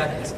Exactly.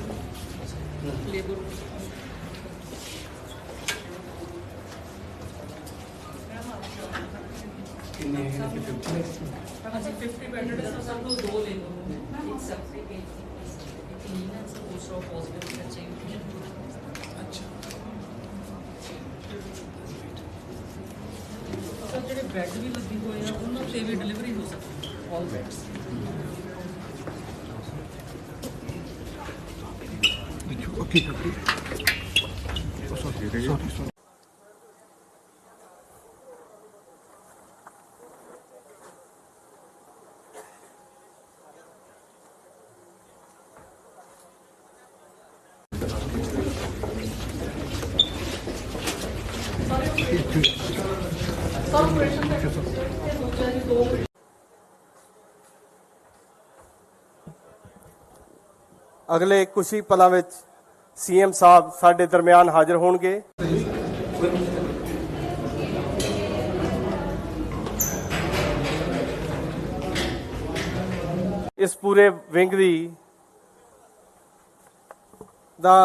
ਜਿਹੜੇ bed ਵੀ ਲੱਗੇ ਹੋਏ ਆ ਉਹਨਾਂ ਤੇ ਵੀ ਡਿਲੀਵਰੀ ਹੋ ਸਕਦੀ ਹੈ। ਆਲ ਬੈੱਡਸ ਅਗਲੇ ਕੁਝ ਹੀ ਪਲਾਂ ਵਿੱਚ ਸੀਐਮ ਸਾਹਿਬ ਸਾਡੇ ਦਰਮਿਆਨ ਹਾਜ਼ਰ ਹੋਣਗੇ। ਇਸ ਪੂਰੇ ਵਿੰਗ ਦੀ ਦਾ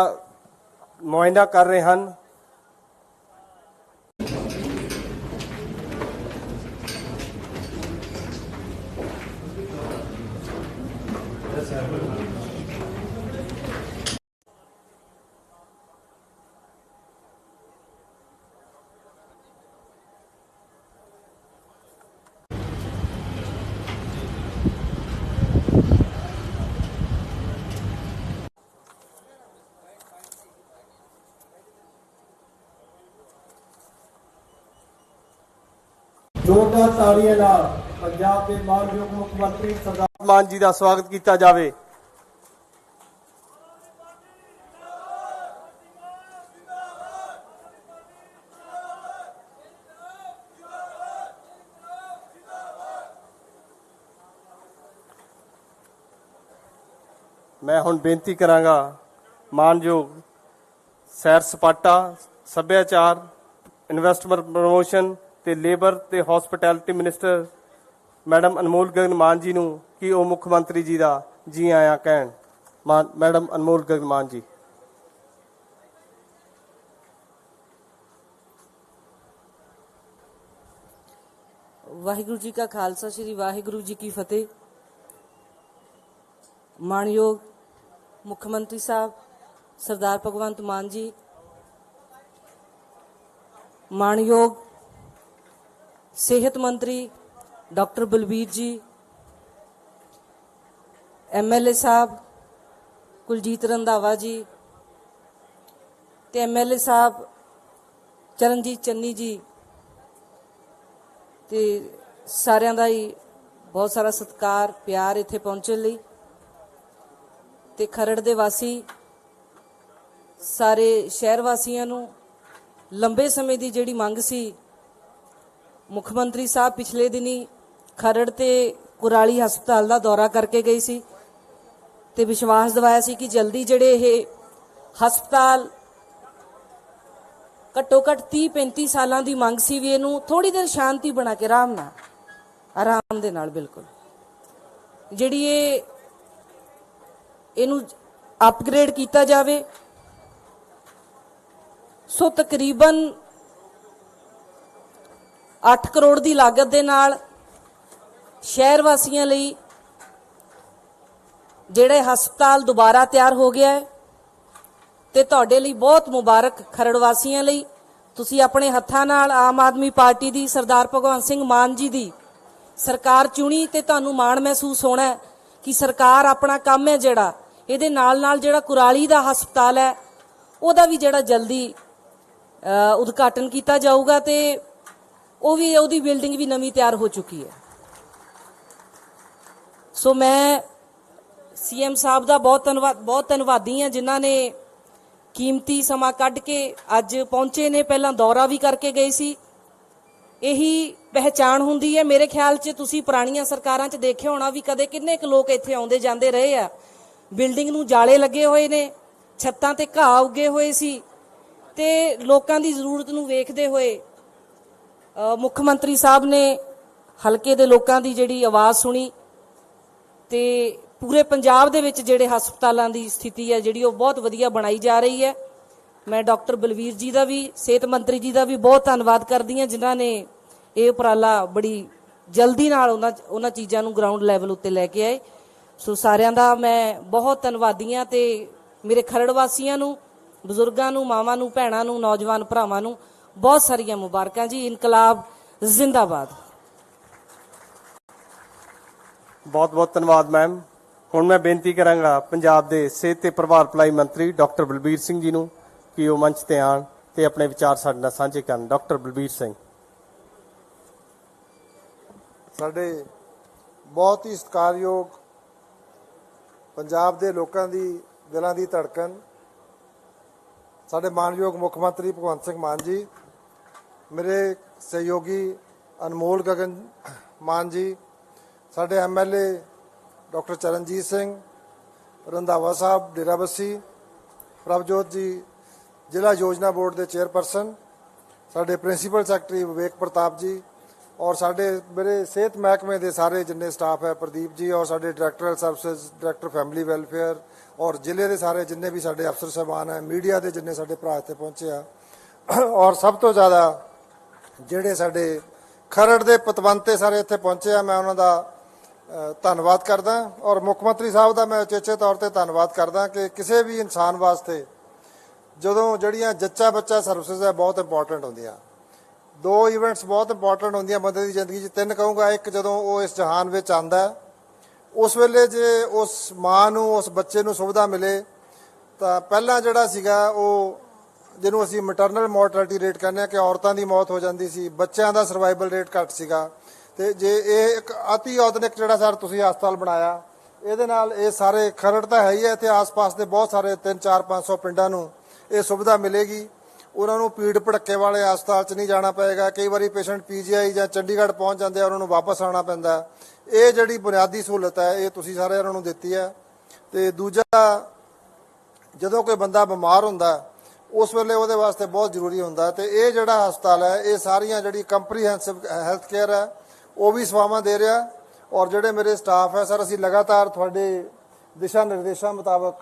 ਮੁਆਇਨਾ ਕਰ ਰਹੇ ਹਨ। ਜ਼ੋਰਦਾਰ ਤਾੜੀਆਂ ਨਾਲ ਪੰਜਾਬ ਦੇ ਮਾਨਯੋਗ ਮੁੱਖ ਮੰਤਰੀ ਸਰਦਾਰ ਮਾਨ ਜੀ ਦਾ ਸਵਾਗਤ ਕੀਤਾ ਜਾਵੇ। ਮੈਂ ਹੁਣ ਬੇਨਤੀ ਕਰਾਂਗਾ ਮਾਨਯੋਗ ਸੈਰ ਸਪਾਟਾ, ਸੱਭਿਆਚਾਰ ਇਨਵੈਸਟਮੈਂਟ ਪ੍ਰਮੋਸ਼ਨ ਤੇ ਲੇਬਰ ਤੇ hospitality minister madam Anmol Gagan Mann ji ਨੂੰ ਕਿ ਉਹ ਮੁੱਖ ਮੰਤਰੀ ਜੀ ਦਾ ਜੀ ਆਇਆਂ ਕਹਿਣ? ਮਾਨ- ਮੈਡਮ ਅਨਮੋਲ ਗਗਨ ਮਾਨ ਜੀ। ਵਾਹਿਗੁਰੂ ਜੀ ਕਾ ਖਾਲਸਾ, ਸ੍ਰੀ ਵਾਹਿਗੁਰੂ ਜੀ ਕੀ ਫਤਿਹ। ਮਾਨਯੋਗ ਮੁੱਖ ਮੰਤਰੀ ਸਾਹਿਬ, ਸਰਦਾਰ ਭਗਵੰਤ ਮਾਨ ਜੀ ਮਾਨਯੋਗ ਸਿਹਤ ਮੰਤਰੀ ਡਾਕਟਰ ਬਲਬੀਰ ਜੀ ਐਮਐਲਏ ਸਾਹਿਬ ਕੁਲਜੀਤ ਰੰਧਾਵਾ ਜੀ ਤੇ ਐਮਐਲਏ ਸਾਹਿਬ ਚਰਨਜੀਤ ਚੰਨੀ ਜੀ ਤੇ ਸਾਰਿਆਂ ਦਾ ਹੀ ਬਹੁਤ ਸਾਰਾ ਸਤਿਕਾਰ, ਪਿਆਰ ਇੱਥੇ ਪਹੁੰਚਣ ਲਈ ਤੇ ਖਰੜ ਦੇ ਵਾਸੀ, ਸਾਰੇ ਸ਼ਹਿਰ ਵਾਸੀਆਂ ਨੂੰ ਲੰਬੇ ਸਮੇਂ ਦੀ ਜਿਹੜੀ ਮੰਗ ਸੀ ਮੁੱਖ ਮੰਤਰੀ ਸਾਹਿਬ ਪਿਛਲੇ ਦਿਨੀ ਖਰੜ ਤੇ ਕੁਰਾਲੀ ਹਸਪਤਾਲ ਦਾ ਦੌਰਾ ਕਰਕੇ ਗਏ ਸੀ ਤੇ ਵਿਸ਼ਵਾਸ ਦਿਵਾਇਆ ਸੀ ਕਿ ਜਲਦੀ ਜਿਹੜੇ ਇਹ ਹਸਪਤਾਲ ਘੱਟੋ ਘੱਟ 30 35 ਸਾਲਾਂ ਦੀ ਮੰਗ ਸੀ ਵੀ ਇਹਨੂੰ ਥੋੜੀ ਦੇਰ ਸ਼ਾਂਤੀ ਬਣਾ ਕੇ ਆਰਾਮ ਨਾਲ, ਆਰਾਮ ਦੇ ਨਾਲ ਬਿਲਕੁਲ। ਜਿਹੜੀ ਇਹ ਇਹਨੂੰ ਅਪਗ੍ਰੇਡ ਕੀਤਾ ਜਾਵੇ, ਸੋ ਤਕਰੀਬਨ 8 ਕਰੋੜ ਦੀ ਲਾਗਤ ਦੇ ਨਾਲ ਸ਼ਹਿਰ ਵਾਸੀਆਂ ਲਈ ਜਿਹੜੇ ਹਸਪਤਾਲ ਦੁਬਾਰਾ ਤਿਆਰ ਹੋ ਗਿਆ ਹੈ ਤੇ ਤੁਹਾਡੇ ਲਈ ਬਹੁਤ ਮੁਬਾਰਕ ਖਰੜ ਵਾਸੀਆਂ ਲਈ। ਤੁਸੀਂ ਆਪਣੇ ਹੱਥਾਂ ਨਾਲ ਆਮ ਆਦਮੀ ਪਾਰਟੀ ਦੀ ਸਰਦਾਰ ਭਗਵੰਤ ਸਿੰਘ ਮਾਨ ਜੀ ਦੀ ਸਰਕਾਰ ਚੁਣੀ ਤੇ ਤੁਹਾਨੂੰ ਮਾਣ ਮਹਿਸੂਸ ਹੋਣਾ ਕਿ ਸਰਕਾਰ ਆਪਣਾ ਕੰਮ ਹੈ ਜਿਹੜਾ, ਇਹਦੇ ਨਾਲ ਨਾਲ ਜਿਹੜਾ ਕੁਰਾਲੀ ਦਾ ਹਸਪਤਾਲ ਹੈ, ਉਹਦਾ ਵੀ ਜਿਹੜਾ ਜਲਦੀ ਉਦਘਾਟਨ ਕੀਤਾ ਜਾਊਗਾ ਤੇ ਉਹ ਵੀ, ਉਹਦੀ ਬਿਲਡਿੰਗ ਵੀ ਨਵੀਂ ਤਿਆਰ ਹੋ ਚੁੱਕੀ ਹੈ। ਸੋ ਮੈਂ ਸੀਐਮ ਸਾਹਿਬ ਦਾ ਬਹੁਤ ਧੰਨਵਾਦ ਬਹੁਤ ਧੰਨਵਾਦੀ ਹਾਂ, ਜਿਨ੍ਹਾਂ ਨੇ ਕੀਮਤੀ ਸਮਾਂ ਕੱਢ ਕੇ ਅੱਜ ਪਹੁੰਚੇ ਨੇ। ਪਹਿਲਾਂ ਦੌਰਾ ਵੀ ਕਰਕੇ ਗਏ ਸੀ। ਇਹੀ ਪਹਿਚਾਣ ਹੁੰਦੀ ਹੈ। ਮੇਰੇ ਖਿਆਲ 'ਚ ਤੁਸੀਂ ਪੁਰਾਣੀਆਂ ਸਰਕਾਰਾਂ 'ਚ ਦੇਖਿਆ ਹੋਣਾ ਵੀ ਕਦੇ ਕਿੰਨੇ ਕੁ ਲੋਕ ਇੱਥੇ ਆਉਂਦੇ ਜਾਂਦੇ ਰਹੇ ਆ। ਬਿਲਡਿੰਗ ਨੂੰ ਜਾਲੇ ਲੱਗੇ ਹੋਏ ਨੇ, ਛੱਤਾਂ ਤੇ ਘਾਹ ਉੱਗੇ ਹੋਏ ਸੀ ਤੇ ਲੋਕਾਂ ਦੀ ਜ਼ਰੂਰਤ ਨੂੰ ਵੇਖਦੇ ਹੋਏ ਮੁੱਖ ਮੰਤਰੀ ਸਾਹਿਬ ਨੇ ਹਲਕੇ ਦੇ ਲੋਕਾਂ ਦੀ ਜਿਹੜੀ ਆਵਾਜ਼ ਸੁਣੀ ਤੇ ਪੂਰੇ ਪੰਜਾਬ ਦੇ ਵਿੱਚ ਜਿਹੜੇ ਹਸਪਤਾਲਾਂ ਦੀ ਸਥਿਤੀ ਹੈ, ਜਿਹੜੀ ਉਹ ਬਹੁਤ ਵਧੀਆ ਬਣਾਈ ਜਾ ਰਹੀ ਹੈ। ਮੈਂ ਡਾਕਟਰ ਬਲਵੀਰ ਜੀ ਦਾ ਵੀ, ਸਿਹਤ ਮੰਤਰੀ ਜੀ ਦਾ ਵੀ ਬਹੁਤ ਧੰਨਵਾਦ ਕਰਦੀ ਹਾਂ, ਜਿਨ੍ਹਾਂ ਨੇ ਇਹ ਉਪਰਾਲਾ ਬੜੀ ਜਲਦੀ ਨਾਲ ਉਹਨਾਂ ਉਹਨਾਂ ਚੀਜ਼ਾਂ ਨੂੰ ਗਰਾਊਂਡ ਲੈਵਲ ਉੱਤੇ ਲੈ ਕੇ ਆਏ। ਸੋ ਸਾਰਿਆਂ ਦਾ ਮੈਂ ਬਹੁਤ ਧੰਨਵਾਦੀ ਹਾਂ ਤੇ ਮੇਰੇ ਖਰੜ ਵਾਸੀਆਂ ਨੂੰ, ਬਜ਼ੁਰਗਾਂ ਨੂੰ, ਮਾਵਾਂ ਨੂੰ, ਭੈਣਾਂ ਨੂੰ, ਨੌਜਵਾਨ ਭਰਾਵਾਂ ਨੂੰ ਬਹੁਤ ਸਾਰੀਆਂ ਮੁਬਾਰਕਾਂ ਜੀ ਇਨਕਲਾਬ ਜ਼ਿੰਦਾਬਾਦ। ਬਹੁਤ ਬਹੁਤ ਧੰਨਵਾਦ ਮੈਮ ਹੁਣ ਮੈਂ ਬੇਨਤੀ ਕਰਾਂਗਾ ਪੰਜਾਬ ਦੇ ਸਿਹਤ ਤੇ ਪਰਿਵਾਰ ਭਲਾਈ ਮੰਤਰੀ ਡਾਕਟਰ ਬਲਬੀਰ ਸਿੰਘ ਜੀ ਨੂੰ ਕਿ ਉਹ ਮੰਚ ਤੇ ਆਣ ਤੇ ਆਪਣੇ ਵਿਚਾਰ ਸਾਡੇ ਨਾਲ ਸਾਂਝੇ ਕਰਨ। ਡਾਕਟਰ ਬਲਬੀਰ ਸਿੰਘ। ਸਾਡੇ ਬਹੁਤ ਹੀ ਸਤਿਕਾਰਯੋਗ ਪੰਜਾਬ ਦੇ ਲੋਕਾਂ ਦੀ ਦਿਲਾਂ ਦੀ ਧੜਕਣ ਸਾਡੇ ਮਾਨਯੋਗ ਮੁੱਖ ਮੰਤਰੀ ਭਗਵੰਤ ਸਿੰਘ ਮਾਨ ਜੀ ਮੇਰੇ ਸਹਿਯੋਗੀ ਅਨਮੋਲ ਗਗਨ ਮਾਨ ਜੀ ਸਾਡੇ ਐਮਐਲਏ ਡਾਕਟਰ ਚਰਨਜੀਤ ਸਿੰਘ ਰੰਧਾਵਾ ਸਾਹਿਬ ਡੇਰਾਬੱਸੀ ਪ੍ਰਭਜੋਤ ਜੀ ਜ਼ਿਲ੍ਹਾ ਯੋਜਨਾ ਬੋਰਡ ਦੇ ਚੇਅਰਪਰਸਨ ਸਾਡੇ ਪ੍ਰਿੰਸੀਪਲ ਸੈਕਟਰੀ ਵਿਵੇਕ ਪ੍ਰਤਾਪ ਜੀ ਔਰ ਸਾਡੇ ਮੇਰੇ ਸਿਹਤ ਮਹਿਕਮੇ ਦੇ ਸਾਰੇ ਜਿੰਨੇ ਸਟਾਫ ਹੈ ਪ੍ਰਦੀਪ ਜੀ ਔਰ ਸਾਡੇ directorate services director family welfare ਔਰ ਜ਼ਿਲ੍ਹੇ ਦੇ ਸਾਰੇ ਜਿੰਨੇ ਵੀ ਸਾਡੇ ਅਫਸਰ ਸਾਹਿਬਾਨ ਹੈ ਮੀਡੀਆ ਦੇ ਜਿੰਨੇ ਸਾਡੇ ਭਰਾ ਇੱਥੇ ਪਹੁੰਚੇ ਆ ਔਰ ਸਭ ਤੋਂ ਜ਼ਿਆਦਾ ਜਿਹੜੇ ਸਾਡੇ ਖਰੜ ਦੇ ਪਤਵੰਤੇ ਸਾਰੇ ਇੱਥੇ ਪਹੁੰਚੇ ਆ, ਮੈਂ ਉਹਨਾਂ ਦਾ ਧੰਨਵਾਦ ਕਰਦਾ। ਔਰ ਮੁੱਖ ਮੰਤਰੀ ਸਾਹਿਬ ਦਾ ਮੈਂ ਉਚੇਚੇ ਤੌਰ ਤੇ ਧੰਨਵਾਦ ਕਰਦਾ ਕਿ ਕਿਸੇ ਵੀ ਇਨਸਾਨ ਵਾਸਤੇ ਜਦੋਂ ਜਿਹੜੀਆਂ ਜੱਚਾ ਬੱਚਾ ਸਰਵਿਸਿਜ਼ ਹੈ, ਬਹੁਤ ਇੰਪੋਰਟੈਂਟ ਹੁੰਦੀਆਂ। ਦੋ ਇਵੈਂਟਸ ਬਹੁਤ ਇੰਪੋਰਟੈਂਟ ਹੁੰਦੀਆਂ ਬੰਦੇ ਦੀ ਜ਼ਿੰਦਗੀ 'ਚ। ਤਿੰਨ ਕਹੂੰਗਾ, ਇੱਕ ਜਦੋਂ ਉਹ ਇਸ ਜਹਾਨ ਵਿੱਚ ਆਂਦਾ ਉਸ ਵੇਲੇ ਜੇ ਉਸ ਮਾਂ ਨੂੰ, ਉਸ ਬੱਚੇ ਨੂੰ ਸੁਵਿਧਾ ਮਿਲੇ, ਤਾਂ ਪਹਿਲਾਂ ਜਿਹੜਾ ਸੀਗਾ, ਉਹ ਜਿਹਨੂੰ ਅਸੀਂ ਮੈਟਰਨਲ ਮੋਰਟੈਲਿਟੀ ਰੇਟ ਕਹਿੰਦੇ ਆ ਕਿ ਔਰਤਾਂ ਦੀ ਮੌਤ ਹੋ ਜਾਂਦੀ ਸੀ, ਬੱਚਿਆਂ ਦਾ ਸਰਵਾਈਵਲ ਰੇਟ ਘੱਟ ਸੀਗਾ। ਤੇ ਜੇ ਇਹ ਇੱਕ ਅਤੀ ਆਧੁਨਿਕ ਜਿਹੜਾ ਸਰ ਤੁਸੀਂ ਹਸਪਤਾਲ ਬਣਾਇਆ, ਇਹਦੇ ਨਾਲ ਇਹ ਸਾਰੇ ਖਰੜ ਤਾਂ ਹੈ ਹੀ ਹੈ, ਇੱਥੇ ਆਸ-ਪਾਸ ਦੇ ਬਹੁਤ ਸਾਰੇ 3 4 500 ਪਿੰਡਾਂ ਨੂੰ ਇਹ ਸੁਵਿਧਾ ਮਿਲੇਗੀ। ਉਹਨਾਂ ਨੂੰ ਪੀੜ ਭੜੱਕੇ ਵਾਲੇ ਹਸਪਤਾਲ 'ਚ ਨਹੀਂ ਜਾਣਾ ਪਏਗਾ, ਕਈ ਵਾਰੀ ਪੇਸ਼ੈਂਟ ਪੀਜੀਆਈ ਜਾਂ ਚੰਡੀਗੜ੍ਹ ਪਹੁੰਚ ਜਾਂਦੇ ਆ, ਉਹਨਾਂ ਨੂੰ ਵਾਪਸ ਆਉਣਾ ਪੈਂਦਾ। ਇਹ ਜਿਹੜੀ ਬੁਨਿਆਦੀ ਸਹੂਲਤ ਹੈ, ਇਹ ਤੁਸੀਂ ਸਾਰੇ ਉਹਨਾਂ ਨੂੰ ਦਿੱਤੀ ਹੈ। ਤੇ ਦੂਜਾ, ਜਦੋਂ ਕੋਈ ਬੰਦਾ ਬਿਮਾਰ ਹੁੰਦਾ ਉਸ ਵੇਲੇ ਉਹਦੇ ਵਾਸਤੇ ਬਹੁਤ ਜ਼ਰੂਰੀ ਹੁੰਦਾ ਹੈ ਤੇ ਇਹ ਜਿਹੜਾ ਹਸਪਤਾਲ ਹੈ, ਇਹ ਸਾਰੀਆਂ ਜਿਹੜੀ ਕੰਪਰੀਹੈਂਸਿਵ ਹੈਲਥ ਕੇਅਰ ਹੈ, ਉਹ ਵੀ ਸੇਵਾਵਾਂ ਦੇ ਰਿਹਾ ਔਰ ਜਿਹੜੇ ਮੇਰੇ ਸਟਾਫ ਹੈ, ਸਰ, ਅਸੀਂ ਲਗਾਤਾਰ ਤੁਹਾਡੇ ਦਿਸ਼ਾ ਨਿਰਦੇਸ਼ਾਂ ਮੁਤਾਬਕ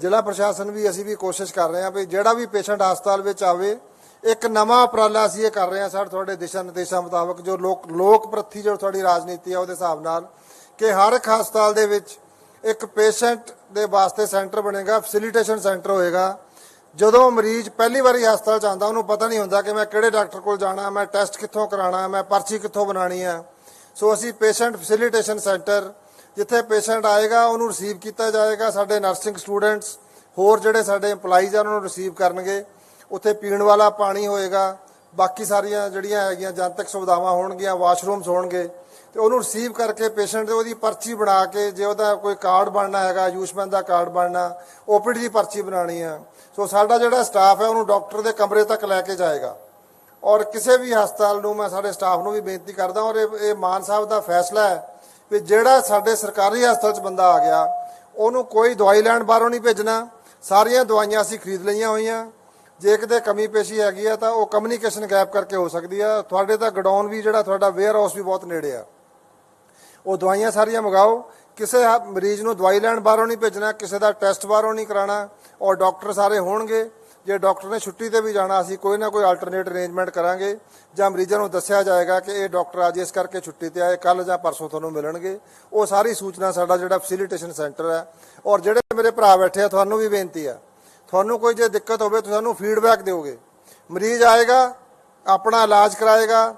ਜ਼ਿਲ੍ਹਾ ਪ੍ਰਸ਼ਾਸਨ ਵੀ ਅਸੀਂ ਵੀ ਕੋਸ਼ਿਸ਼ ਕਰ ਰਹੇ ਹਾਂ ਵੀ ਜਿਹੜਾ ਵੀ ਪੇਸ਼ੈਂਟ ਹਸਪਤਾਲ ਵਿੱਚ ਆਵੇ, ਇੱਕ ਨਵਾਂ ਉਪਰਾਲਾ ਅਸੀਂ ਇਹ ਕਰ ਰਹੇ ਹਾਂ, ਸਰ, ਤੁਹਾਡੇ ਦਿਸ਼ਾ ਨਿਰਦੇਸ਼ਾਂ ਮੁਤਾਬਕ, ਜੋ ਲੋਕ ਲੋਕ ਪ੍ਰਤੀ ਜੋ ਤੁਹਾਡੀ ਰਾਜਨੀਤੀ ਹੈ, ਉਹਦੇ ਹਿਸਾਬ ਨਾਲ ਕਿ ਹਰ ਇੱਕ ਹਸਪਤਾਲ ਦੇ ਵਿੱਚ ਇੱਕ ਪੇਸ਼ੈਂਟ ਦੇ ਵਾਸਤੇ ਸੈਂਟਰ ਬਣੇਗਾ ਫੈਸਿਲਿਟੇਸ਼ਨ ਸੈਂਟਰ ਹੋਏਗਾ। ਜਦੋਂ ਮਰੀਜ਼ ਪਹਿਲੀ ਵਾਰੀ ਹਸਪਤਾਲ ਚ ਆਉਂਦਾ, ਉਹਨੂੰ ਪਤਾ ਨਹੀਂ ਹੁੰਦਾ ਕਿ ਮੈਂ ਕਿਹੜੇ ਡਾਕਟਰ ਕੋਲ ਜਾਣਾ, ਮੈਂ ਟੈਸਟ ਕਿੱਥੋਂ ਕਰਾਉਣਾ, ਮੈਂ ਪਰਚੀ ਕਿੱਥੋਂ ਬਣਾਉਣੀ ਹੈ ਸੋ ਅਸੀਂ ਪੇਸ਼ੈਂਟ ਫੈਸਿਲਿਟੇਸ਼ਨ ਸੈਂਟਰ ਜਿੱਥੇ ਪੇਸ਼ੈਂਟ ਆਏਗਾ, ਉਹਨੂੰ ਰਿਸੀਵ ਕੀਤਾ ਜਾਏਗਾ। ਸਾਡੇ ਨਰਸਿੰਗ ਸਟੂਡੈਂਟਸ ਹੋਰ ਜਿਹੜੇ ਸਾਡੇ EMPLOYEES ਆ, ਉਹਨਾਂ ਨੂੰ ਰਿਸੀਵ ਕਰਨਗੇ। ਉੱਥੇ ਪੀਣ ਵਾਲਾ ਪਾਣੀ ਹੋਏਗਾ। ਬਾਕੀ ਸਾਰੀਆਂ ਜਿਹੜੀਆਂ ਹੈਗੀਆਂ ਜਨਤਕ ਸੁਵਿਧਾਵਾਂ ਹੋਣਗੀਆਂ ਵਾਸ਼ਰੂਮਸ ਹੋਣਗੇ। ਤੇ ਉਹਨੂੰ ਰਿਸੀਵ ਕਰਕੇ ਪੇਸ਼ੈਂਟ ਦੇ ਉਹਦੀ ਪਰਚੀ ਬਣਾ ਕੇ ਜੇ ਉਹਦਾ ਕੋਈ ਕਾਰਡ ਬਣਨਾ ਹੈਗਾ ਆਯੁਸ਼ਮਾਨ ਦਾ ਕਾਰਡ ਬਣਨਾ ਓਪੀਡੀ ਦੀ ਪਰਚੀ ਬਣਾਣੀ ਆ। ਸੋ ਸਾਡਾ ਜਿਹੜਾ ਸਟਾਫ ਹੈ, ਉਹਨੂੰ ਡਾਕਟਰ ਦੇ ਕਮਰੇ ਤੱਕ ਲੈ ਕੇ ਜਾਏਗਾ। ਔਰ ਕਿਸੇ ਵੀ ਹਸਪਤਾਲ ਨੂੰ ਮੈਂ ਸਾਡੇ ਸਟਾਫ ਨੂੰ ਵੀ ਬੇਨਤੀ ਕਰਦਾ ਔਰ ਇਹ ਮਾਨ ਸਾਹਿਬ ਦਾ ਫੈਸਲਾ ਹੈ ਵੀ ਜਿਹੜਾ ਸਾਡੇ ਸਰਕਾਰੀ ਹਸਪਤਾਲ 'ਚ ਬੰਦਾ ਆ ਗਿਆ, ਉਹਨੂੰ ਕੋਈ ਦਵਾਈ ਲੈਣ ਬਾਹਰੋਂ ਨਹੀਂ ਭੇਜਣਾ। ਸਾਰੀਆਂ ਦਵਾਈਆਂ ਅਸੀਂ ਖਰੀਦ ਲਈਆਂ ਹੋਈਆਂ। ਜੇ ਕਿਤੇ ਕਮੀ ਪੇਸ਼ੀ ਹੈਗੀ ਆ, ਤਾਂ ਉਹ ਕਮਿਊਨੀਕੇਸ਼ਨ ਗੈਪ ਕਰਕੇ ਹੋ ਸਕਦੀ ਆ। ਤੁਹਾਡੇ ਤਾਂ ਗਡਾਊਨ ਵੀ ਜਿਹੜਾ ਤੁਹਾਡਾ ਵੇਅਰ ਹਾਊਸ ਵੀ ਬਹੁਤ ਨੇੜੇ ਆ। ਉਹ ਦਵਾਈਆਂ ਸਾਰੀਆਂ ਮੰਗਾਓ। ਕਿਸੇ ਮਰੀਜ਼ ਨੂੰ ਦਵਾਈ ਲੈਣ ਬਾਹਰੋਂ ਨਹੀਂ ਭੇਜਣਾ, ਕਿਸੇ ਦਾ ਟੈਸਟ ਬਾਹਰੋਂ ਨਹੀਂ ਕਰਾਉਣਾ, ਔਰ ਡਾਕਟਰ ਸਾਰੇ ਹੋਣਗੇ। ਜੇ ਡਾਕਟਰ ਨੇ ਛੁੱਟੀ ਤੇ ਵੀ ਜਾਣਾ, ਅਸੀਂ ਕੋਈ ਨਾ ਕੋਈ ਆਲਟਰਨੇਟ ਅਰੇਂਜਮੈਂਟ ਕਰਾਂਗੇ, ਜਾਂ ਮਰੀਜ਼ਾਂ ਨੂੰ ਦੱਸਿਆ ਜਾਏਗਾ ਕਿ ਇਹ ਡਾਕਟਰ ਅੱਜ ਇਸ ਕਰਕੇ ਛੁੱਟੀ ਤੇ ਆਏ ਕੱਲ ਜਾਂ ਪਰਸੋਂ ਤੁਹਾਨੂੰ ਮਿਲਣਗੇ। ਉਹ ਸਾਰੀ ਸੂਚਨਾ ਸਾਡਾ ਜਿਹੜਾ ਫੈਸਿਲਿਟੇਸ਼ਨ ਸੈਂਟਰ ਹੈ। ਔਰ ਜਿਹੜੇ ਮੇਰੇ ਭਰਾ ਬੈਠੇ ਆ, ਤੁਹਾਨੂੰ ਵੀ ਬੇਨਤੀ ਆ। ਤੁਹਾਨੂੰ ਕੋਈ ਜੇ ਦਿੱਕਤ ਹੋਵੇ, ਤੁਸੀਂ ਸਾਨੂੰ ਫੀਡਬੈਕ ਦਿਓਗੇ। ਮਰੀਜ਼ ਆਏਗਾ, ਆਪਣਾ ਇਲਾਜ ਕਰਾਏਗਾ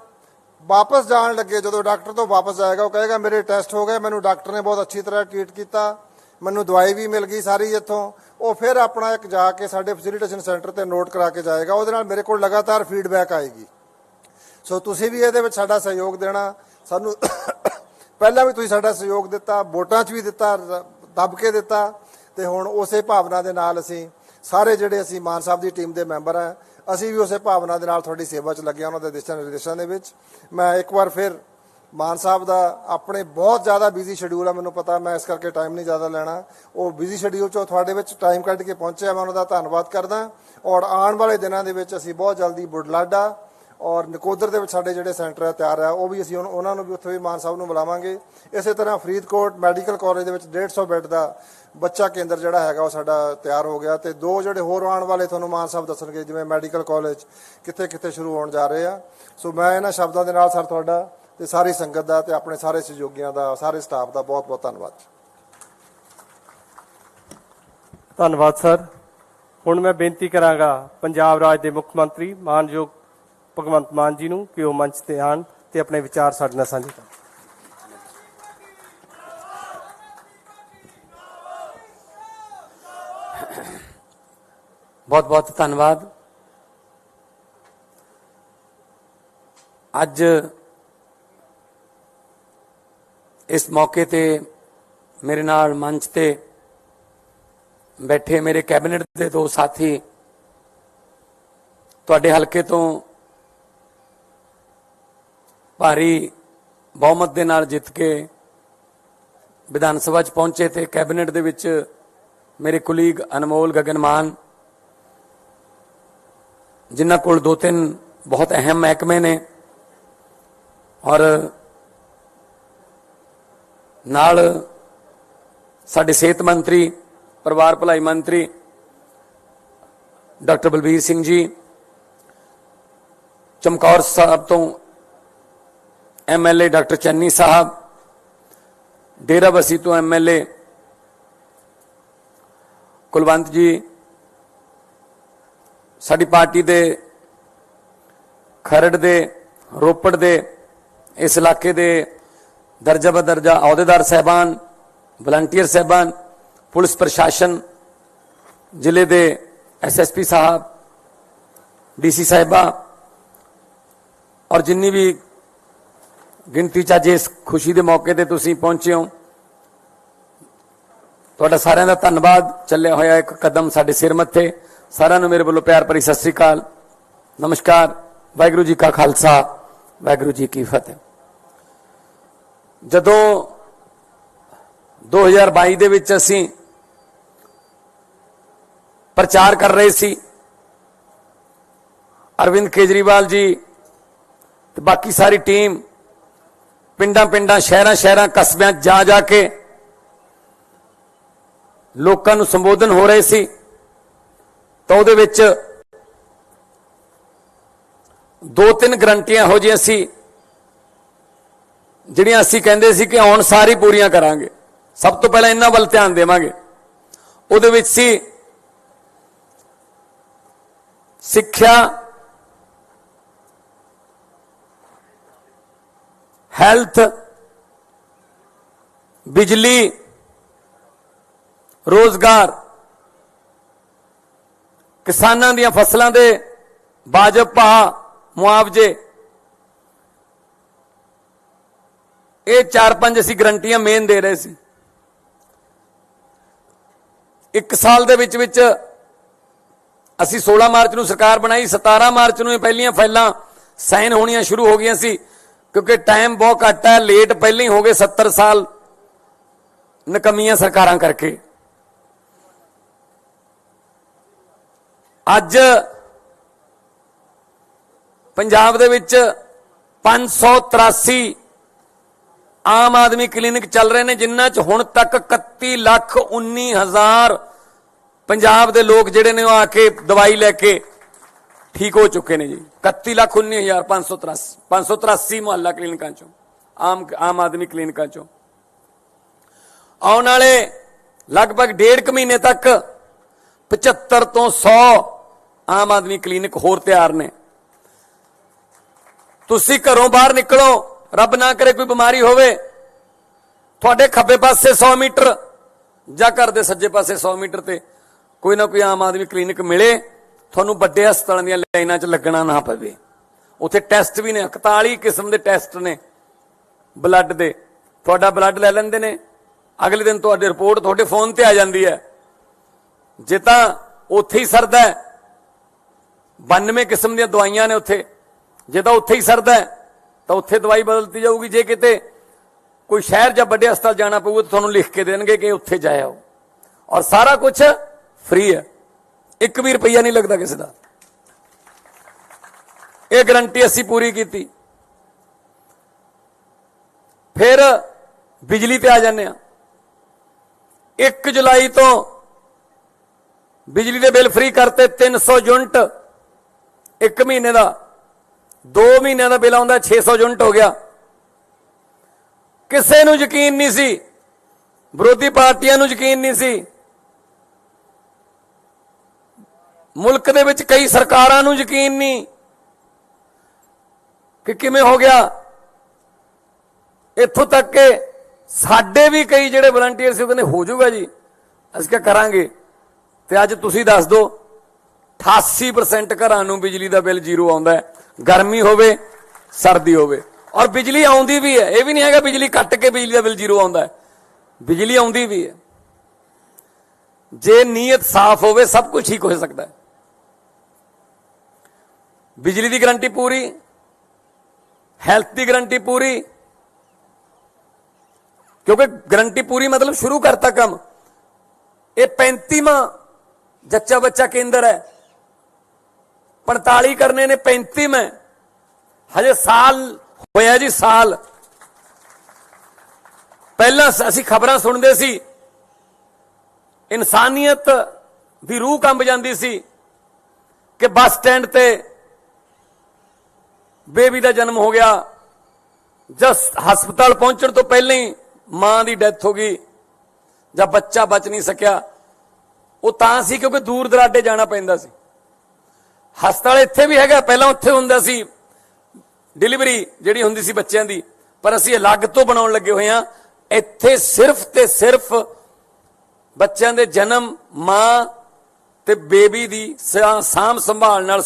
ਵਾਪਸ ਜਾਣ ਲੱਗੇ, ਜਦੋਂ ਡਾਕਟਰ ਤੋਂ ਵਾਪਸ ਜਾਏਗਾ, ਉਹ ਕਹੇਗਾ, ਮੇਰੇ ਟੈਸਟ ਹੋ ਗਏ, ਮੈਨੂੰ ਡਾਕਟਰ ਨੇ ਬਹੁਤ ਅੱਛੀ ਤਰ੍ਹਾਂ ਟ੍ਰੀਟ ਕੀਤਾ, ਮੈਨੂੰ ਦਵਾਈ ਵੀ ਮਿਲ ਗਈ ਸਾਰੀ ਇੱਥੋਂ। ਉਹ ਫਿਰ ਆਪਣਾ ਇੱਕ ਜਾ ਕੇ ਸਾਡੇ ਫੈਸਿਲਿਟੇਸ਼ਨ ਸੈਂਟਰ ਤੇ ਨੋਟ ਕਰਾ ਕੇ ਜਾਏਗਾ, ਉਹਦੇ ਨਾਲ ਮੇਰੇ ਕੋਲ ਲਗਾਤਾਰ ਫੀਡਬੈਕ ਆਏਗੀ। ਸੋ ਤੁਸੀਂ ਵੀ ਇਹਦੇ ਵਿੱਚ ਸਾਡਾ ਸਹਿਯੋਗ ਦੇਣਾ, ਸਾਨੂੰ ਪਹਿਲਾਂ ਵੀ ਤੁਸੀਂ ਸਾਡਾ ਸਹਿਯੋਗ ਦਿੱਤਾ, ਵੋਟਾਂ 'ਚ ਵੀ ਦਿੱਤਾ, ਦੱਬ ਕੇ ਦਿੱਤਾ, ਤੇ ਹੁਣ ਉਸੇ ਭਾਵਨਾ ਦੇ ਨਾਲ ਅਸੀਂ ਸਾਰੇ ਜਿਹੜੇ ਅਸੀਂ ਮਾਨ ਸਾਹਿਬ ਦੀ ਟੀਮ ਦੇ ਮੈਂਬਰ ਆ ਅਸੀਂ ਵੀ ਉਸੇ ਭਾਵਨਾ ਦੇ ਨਾਲ ਤੁਹਾਡੀ ਸੇਵਾ 'ਚ ਲੱਗੇ ਉਹਨਾਂ ਦੇ ਦਿਸ਼ਾ ਨਿਰਦੇਸ਼ਾਂ ਦੇ ਵਿੱਚ। ਮੈਂ ਇੱਕ ਵਾਰ ਫਿਰ ਮਾਨ ਸਾਹਿਬ ਦਾ ਆਪਣੇ ਬਹੁਤ ਜ਼ਿਆਦਾ ਬਿਜ਼ੀ ਸ਼ਡਿਊਲ ਆ, ਮੈਨੂੰ ਪਤਾ, ਮੈਂ ਇਸ ਕਰਕੇ ਟਾਈਮ ਨਹੀਂ ਜ਼ਿਆਦਾ ਲੈਣਾ। ਉਹ ਬਿਜ਼ੀ ਸ਼ਡਿਊਲ 'ਚੋਂ ਤੁਹਾਡੇ ਵਿੱਚ ਟਾਈਮ ਕੱਢ ਕੇ ਪਹੁੰਚਿਆ, ਮੈਂ ਉਹਨਾਂ ਦਾ ਧੰਨਵਾਦ ਕਰਦਾ। ਔਰ ਆਉਣ ਵਾਲੇ ਦਿਨਾਂ ਦੇ ਵਿੱਚ ਅਸੀਂ ਬਹੁਤ ਜਲਦੀ ਬੁਢਲਾਡਾ ਔਰ ਨਕੋਦਰ ਦੇ ਵਿੱਚ ਸਾਡੇ ਜਿਹੜੇ ਸੈਂਟਰ ਆ, ਤਿਆਰ ਆ, ਉਹ ਵੀ ਅਸੀਂ ਉਹਨਾਂ ਨੂੰ ਵੀ ਉੱਥੇ ਵੀ ਮਾਨ ਸਾਹਿਬ ਨੂੰ ਬੁਲਾਵਾਂਗੇ। ਇਸੇ ਤਰ੍ਹਾਂ ਫਰੀਦਕੋਟ ਮੈਡੀਕਲ ਕਾਲਜ ਦੇ ਵਿੱਚ 150 ਬੈੱਡ ਦਾ ਬੱਚਾ ਕੇਂਦਰ ਜਿਹੜਾ ਹੈਗਾ ਉਹ ਸਾਡਾ ਤਿਆਰ ਹੋ ਗਿਆ ਤੇ ਦੋ ਜਿਹੜੇ ਹੋਰ ਆਉਣ ਵਾਲੇ ਤੁਹਾਨੂੰ ਮਾਨ ਸਾਹਿਬ ਦੱਸਣਗੇ, ਜਿਵੇਂ ਮੈਡੀਕਲ ਕਾਲਜ ਕਿੱਥੇ ਕਿੱਥੇ ਸ਼ੁਰੂ ਹੋਣ ਜਾ ਰਹੇ ਆ। ਸੋ ਮੈਂ ਇਹਨਾਂ ਸ਼ਬਦਾਂ ਦੇ ਨਾਲ ਸਰ ਤੁਹਾਡਾ ਤੇ ਸਾਰੀ ਸੰਗਤ ਦਾ ਤੇ ਆਪਣੇ ਸਾਰੇ ਸਹਿਯੋਗੀਆਂ ਦਾ, ਸਾਰੇ ਸਟਾਫ ਦਾ ਬਹੁਤ ਬਹੁਤ ਧੰਨਵਾਦ। ਧੰਨਵਾਦ, ਸਰ। ਹੁਣ ਮੈਂ ਬੇਨਤੀ ਕਰਾਂਗਾ ਪੰਜਾਬ ਰਾਜ ਦੇ ਮੁੱਖ ਮੰਤਰੀ, ਮਾਨਯੋਗ ਭਗਵੰਤ ਮਾਨ ਜੀ ਨੂੰ ਕਿ ਉਹ ਮੰਚ ਤੇ ਆਣ ਤੇ ਆਪਣੇ ਵਿਚਾਰ ਸਾਡੇ ਨਾਲ ਸਾਂਝੇ ਕਰਨ। ਬਹੁਤ ਬਹੁਤ ਧੰਨਵਾਦ। ਅੱਜ ਇਸ ਮੌਕੇ ਤੇ ਮੇਰੇ ਨਾਲ ਮੰਚ ਤੇ ਬੈਠੇ ਮੇਰੇ ਕੈਬਨਿਟ ਦੇ ਦੋ ਸਾਥੀ, ਤੁਹਾਡੇ ਹਲਕੇ ਤੋਂ ਭਾਰੀ ਬਹੁਮਤ ਦੇ ਨਾਲ ਜਿੱਤ ਕੇ ਵਿਧਾਨ ਸਭਾ ਚ ਪਹੁੰਚੇ ਤੇ ਕੈਬਨਿਟ ਦੇ ਵਿੱਚ ਮੇਰੇ ਕੁਲੀਗ ਅਨਮੋਲ ਗਗਨਮਾਨ, ਜਿਨ੍ਹਾਂ ਕੋਲ ਦੋ ਤਿੰਨ ਬਹੁਤ ਅਹਿਮ ਮਹਿਕਮੇ ਨੇ ਔਰ ਨਾਲ ਸਾਡੇ ਸਿਹਤ ਮੰਤਰੀ, ਪਰਿਵਾਰ ਭਲਾਈ ਮੰਤਰੀ ਡਾਕਟਰ ਬਲਬੀਰ ਸਿੰਘ ਜੀ, ਚਮਕੌਰ ਸਾਹਿਬ ਤੋਂ ਐਮਐਲਏ ਡਾਕਟਰ ਚੰਨੀ ਸਾਹਿਬ ਡੇਰਾਬੱਸੀ ਤੋਂ ਐਮਐਲਏ ਕੁਲਵੰਤ ਜੀ, ਸਾਡੀ ਪਾਰਟੀ ਦੇ ਖਰੜ ਦੇ, ਰੋਪੜ ਦੇ, ਇਸ ਇਲਾਕੇ ਦੇ ਦਰਜਾ ਬਦਰਜਾ ਅਹੁਦੇਦਾਰ ਸਹਿਬਾਨ, ਵਲੰਟੀਅਰ ਸਹਿਬਾਨ, ਪੁਲਿਸ ਪ੍ਰਸ਼ਾਸਨ, ਜ਼ਿਲ੍ਹੇ ਦੇ ਐਸਐਸਪੀ ਸਾਹਿਬ ਡੀਸੀ ਸਾਹਿਬਾ ਔਰ ਜਿੰਨੀ ਵੀ ਗਿਣਤੀ ਚ ਅੱਜ ਇਸ ਖੁਸ਼ੀ ਦੇ ਮੌਕੇ ਤੇ ਤੁਸੀਂ ਪਹੁੰਚੇ ਹੋ। ਤੁਹਾਡਾ ਸਾਰਿਆਂ ਦਾ ਧੰਨਵਾਦ। ਚੱਲਿਆ ਹੋਇਆ ਇੱਕ ਕਦਮ ਸਾਡੇ ਸਿਰ ਮੱਥੇ। ਸਾਰਿਆਂ ਨੂੰ ਮੇਰੇ ਵੱਲੋਂ ਪਿਆਰ ਭਰੀ ਸਤਿ ਸ੍ਰੀ ਅਕਾਲ। ਨਮਸਕਾਰ। ਵਾਹਿਗੁਰੂ ਜੀ ਕਾ ਖਾਲਸਾ, ਵਾਹਿਗੁਰੂ ਜੀ ਕੀ ਫਤਿਹ। ਜਦੋਂ 2022 ਦੇ ਵਿੱਚ ਅਸੀਂ ਪ੍ਰਚਾਰ ਕਰ ਰਹੇ ਸੀ, ਅਰਵਿੰਦ ਕੇਜਰੀਵਾਲ ਜੀ ਤੇ ਬਾਕੀ ਸਾਰੀ ਟੀਮ ਪਿੰਡਾਂ ਪਿੰਡਾਂ, ਸ਼ਹਿਰਾਂ ਸ਼ਹਿਰਾਂ, ਕਸਬਿਆਂ ਜਾ ਜਾ ਕੇ ਲੋਕਾਂ ਨੂੰ ਸੰਬੋਧਨ ਹੋ ਰਹੇ ਸੀ। ਤਾਂ ਉਹਦੇ ਵਿੱਚ ਦੋ ਤਿੰਨ ਗਰੰਟੀਆਂ ਹੋ ਜਿਹੀਆਂ ਸੀ, ਜਿਹੜੀਆਂ ਅਸੀਂ ਕਹਿੰਦੇ ਸੀ ਕਿ ਹੁਣ ਸਾਰੀ ਪੂਰੀਆਂ ਕਰਾਂਗੇ। ਸਭ ਤੋਂ ਪਹਿਲਾਂ ਇਹਨਾਂ ਵੱਲ ਧਿਆਨ ਦੇਵਾਂਗੇ। ਉਹਦੇ ਵਿੱਚ ਸੀ ਸਿੱਖਿਆ ਹੈਲਥ, ਬਿਜਲੀ, ਰੋਜ਼ਗਾਰ, ਕਿਸਾਨਾਂ ਦੀਆਂ ਫਸਲਾਂ ਦੇ ਵਾਜਬ ਭਾਅ ਮੁਆਵਜ਼ੇ। ਇਹ ਚਾਰ ਪੰਜ ਅਸੀਂ ਗਰੰਟੀਆਂ ਮੇਨ ਦੇ ਰਹੇ ਸੀ। ਇੱਕ ਸਾਲ ਦੇ ਵਿੱਚ ਵਿੱਚ ਅਸੀਂ 16 ਮਾਰਚ ਨੂੰ ਸਰਕਾਰ ਬਣਾਈ 17 ਮਾਰਚ ਨੂੰ ਇਹ ਪਹਿਲੀਆਂ ਫਾਈਲਾਂ ਸਾਈਨ ਹੋਣੀਆਂ ਸ਼ੁਰੂ ਹੋ ਗਈਆਂ ਸੀ। ਕਿਉਂਕਿ ਟਾਈਮ ਬਹੁਤ ਘੱਟ ਹੈ ਲੇਟ ਪਹਿਲਾਂ ਹੀ ਹੋ ਗਏ 70 ਸਾਲ। ਨਕਮੀਆਂ ਸਰਕਾਰਾਂ ਕਰਕੇ। ਅੱਜ ਪੰਜਾਬ ਦੇ ਵਿੱਚ 583 ਆਮ ਆਦਮੀ ਕਲੀਨਿਕ ਚੱਲ ਰਹੇ ਨੇ, ਜਿਨ੍ਹਾਂ 'ਚ ਹੁਣ ਤੱਕ 31 ਲੱਖ 19 ਹਜ਼ਾਰ ਪੰਜਾਬ ਦੇ ਲੋਕ ਜਿਹੜੇ ਨੇ ਉਹ ਆ ਕੇ ਦਵਾਈ ਲੈ ਕੇ ਠੀਕ ਹੋ ਚੁੱਕੇ ਨੇ ਜੀ। 31 ਲੱਖ 19 ਹਜ਼ਾਰ 583 583 ਮੁਹੱਲਾ ਕਲੀਨਿਕਾਂ 'ਚੋਂ, ਆਮ ਆਮ ਆਦਮੀ ਕਲੀਨਿਕਾਂ 'ਚੋਂ। ਆਉਣ ਵਾਲੇ ਲਗਭਗ ਡੇਢ ਕੁ ਮਹੀਨੇ ਤੱਕ 75 ਤੋਂ 100 ਆਮ ਆਦਮੀ ਕਲੀਨਿਕ ਹੋਰ ਤਿਆਰ ਨੇ। ਤੁਸੀਂ ਘਰੋਂ ਬਾਹਰ ਨਿਕਲੋ, ਰੱਬ ਨਾ ਕਰੇ ਕੋਈ ਬਿਮਾਰੀ ਹੋਵੇ, ਤੁਹਾਡੇ ਖੱਬੇ ਪਾਸੇ 100 ਮੀਟਰ ਜਾਂ ਘਰ ਦੇ ਸੱਜੇ ਪਾਸੇ 100 ਮੀਟਰ ਤੇ ਕੋਈ ਨਾ ਕੋਈ ਆਮ ਆਦਮੀ ਕਲੀਨਿਕ ਮਿਲੇ। ਤੁਹਾਨੂੰ ਵੱਡੇ ਹਸਪਤਾਲਾਂ ਦੀਆਂ ਲਾਈਨਾਂ 'ਚ ਲੱਗਣਾ ਨਾ ਪਵੇ। ਉੱਥੇ ਟੈਸਟ ਵੀ ਨੇ 41 ਕਿਸਮ ਦੇ ਟੈਸਟ ਨੇ ਬਲੱਡ ਦੇ। ਤੁਹਾਡਾ ਬਲੱਡ ਲੈ ਲੈਂਦੇ ਨੇ। ਅਗਲੇ ਦਿਨ ਤੁਹਾਡੀ ਰਿਪੋਰਟ ਤੁਹਾਡੇ ਫੋਨ ਤੇ ਆ ਜਾਂਦੀ ਹੈ। ਜੇ ਤਾਂ ਉੱਥੇ ਹੀ ਸਰਦਾ ਹੈ। 92 ਕਿਸਮ ਦੀਆਂ ਦਵਾਈਆਂ ਨੇ ਉੱਥੇ। ਜੇ ਤਾਂ ਉੱਥੇ ਹੀ ਸਰਦਾ ਹੈ, ਤਾਂ ਉੱਥੇ ਦਵਾਈ ਬਦਲਤੀ ਜਾਊਗੀ। ਜੇ ਕਿਤੇ ਕੋਈ ਸ਼ਹਿਰ ਜਾਂ ਵੱਡੇ ਹਸਪਤਾਲ ਜਾਣਾ ਪਊਗਾ ਤਾਂ ਤੁਹਾਨੂੰ ਲਿਖ ਕੇ ਦੇਣਗੇ ਕਿ ਉੱਥੇ ਜਾਇਓ ਔਰ ਸਾਰਾ ਕੁਝ ਫ੍ਰੀ ਹੈ। ਇੱਕ ਵੀ ਰੁਪਈਆ ਨਹੀਂ ਲੱਗਦਾ ਕਿਸੇ ਦਾ। ਇਹ ਗਰੰਟੀ ਅਸੀਂ ਪੂਰੀ ਕੀਤੀ। ਫਿਰ ਬਿਜਲੀ ਤੇ ਆ ਜਾਂਦੇ ਆ 1 ਜੁਲਾਈ ਤੋਂ ਬਿਜਲੀ ਦੇ ਬਿੱਲ ਫ੍ਰੀ ਕਰਤੇ 300 ਯੂਨਿਟ। ਇੱਕ ਮਹੀਨੇ ਦਾ। 2 ਮਹੀਨਿਆਂ ਦਾ ਬਿੱਲ ਆਉਂਦਾ 600 ਯੂਨਿਟ ਹੋ ਗਿਆ। ਕਿਸੇ ਨੂੰ ਯਕੀਨ ਨਹੀਂ ਸੀ। ਵਿਰੋਧੀ ਪਾਰਟੀਆਂ ਨੂੰ ਯਕੀਨ ਨਹੀਂ ਸੀ। ਮੁਲਕ ਦੇ ਵਿੱਚ ਕਈ ਸਰਕਾਰਾਂ ਨੂੰ ਯਕੀਨ ਨਹੀਂ ਕਿ ਕਿਵੇਂ ਹੋ ਗਿਆ। ਇੱਥੋਂ ਤੱਕ ਕਿ ਸਾਡੇ ਵੀ ਕਈ ਜਿਹੜੇ ਵਲੰਟੀਅਰ ਸੀ ਉਹ ਕਹਿੰਦੇ ਹੋ ਜਾਊਗਾ ਜੀ। ਅਸੀਂ ਕਿਆ ਕਰਾਂਗੇ। ਤੇ ਅੱਜ ਤੁਸੀਂ ਦੱਸ ਦਿਓ 88% ਘਰਾਂ ਨੂੰ ਬਿਜਲੀ ਦਾ ਬਿੱਲ ਜ਼ੀਰੋ ਆਉਂਦਾ ਹੈ। ਗਰਮੀ ਹੋਵੇ, ਸਰਦੀ ਹੋਵੇ। ਔਰ ਬਿਜਲੀ ਆਉਂਦੀ ਵੀ ਹੈ। ਇਹ ਵੀ ਨਹੀਂ ਹੈਗਾ ਬਿਜਲੀ ਕੱਟ ਕੇ ਬਿਜਲੀ ਦਾ ਬਿੱਲ ਜ਼ੀਰੋ ਆਉਂਦਾ ਹੈ। ਬਿਜਲੀ ਆਉਂਦੀ ਵੀ ਹੈ। ਜੇ ਨੀਅਤ ਸਾਫ਼ ਹੋਵੇ, ਸਭ ਕੁਝ ਠੀਕ ਹੋ ਸਕਦਾ ਹੈ। ਬਿਜਲੀ ਦੀ ਗਰੰਟੀ ਪੂਰੀ ਹੈਲਥ ਦੀ ਗਰੰਟੀ ਪੂਰੀ, ਕਿਉਂਕਿ ਗਰੰਟੀ ਪੂਰੀ ਮਤਲਬ ਸ਼ੁਰੂ ਕਰਤਾ ਕੰਮ। ਇਹ 35ਵਾਂ ਜੱਚਾ ਬੱਚਾ ਕੇਂਦਰ ਹੈ। 45 ਕਰਨੇ ਨੇ 35 ਮੈਂ ਹਜੇ ਸਾਲ ਹੋਇਆ ਜੀ, ਸਾਲ। ਪਹਿਲਾਂ ਅਸੀਂ ਖਬਰਾਂ ਸੁਣਦੇ ਸੀ, ਇਨਸਾਨੀਅਤ ਦੀ ਰੂਹ ਕੰਬ ਜਾਂਦੀ ਸੀ ਕਿ ਬੱਸ ਸਟੈਂਡ ਤੇ ਬੇਬੀ ਦਾ ਜਨਮ ਹੋ ਗਿਆ। ਜਸ ਹਸਪਤਾਲ ਪਹੁੰਚਣ ਤੋਂ ਪਹਿਲਾਂ ਹੀ ਮਾਂ ਦੀ ਡੈਥ ਹੋ ਗਈ। ਜਾਂ ਬੱਚਾ ਬਚ ਨਹੀਂ ਸਕਿਆ। ਉਹ ਤਾਂ ਸੀ ਕਿਉਂਕਿ ਦੂਰ ਦਰਾਡੇ ਜਾਣਾ ਪੈਂਦਾ ਸੀ। ਹਸਪਤਾਲ ਇੱਥੇ ਵੀ ਹੈਗਾ, ਪਹਿਲਾਂ ਉੱਥੇ ਹੁੰਦਾ ਸੀ। ਡਿਲੀਵਰੀ ਜਿਹੜੀ ਹੁੰਦੀ ਸੀ ਬੱਚਿਆਂ ਦੀ। ਪਰ ਅਸੀਂ ਅਲੱਗ ਤੋਂ ਬਣਾਉਣ ਲੱਗੇ ਹੋਏ ਹਾਂ। ਇੱਥੇ ਸਿਰਫ ਤੇ ਸਿਰਫ ਬੱਚਿਆਂ ਦੇ ਜਨਮ, ਮਾਂ ਤੇ ਬੇਬੀ ਦੀ ਸਾ- ਸਾਂਭ ਸੰਭਾਲ ਨਾਲ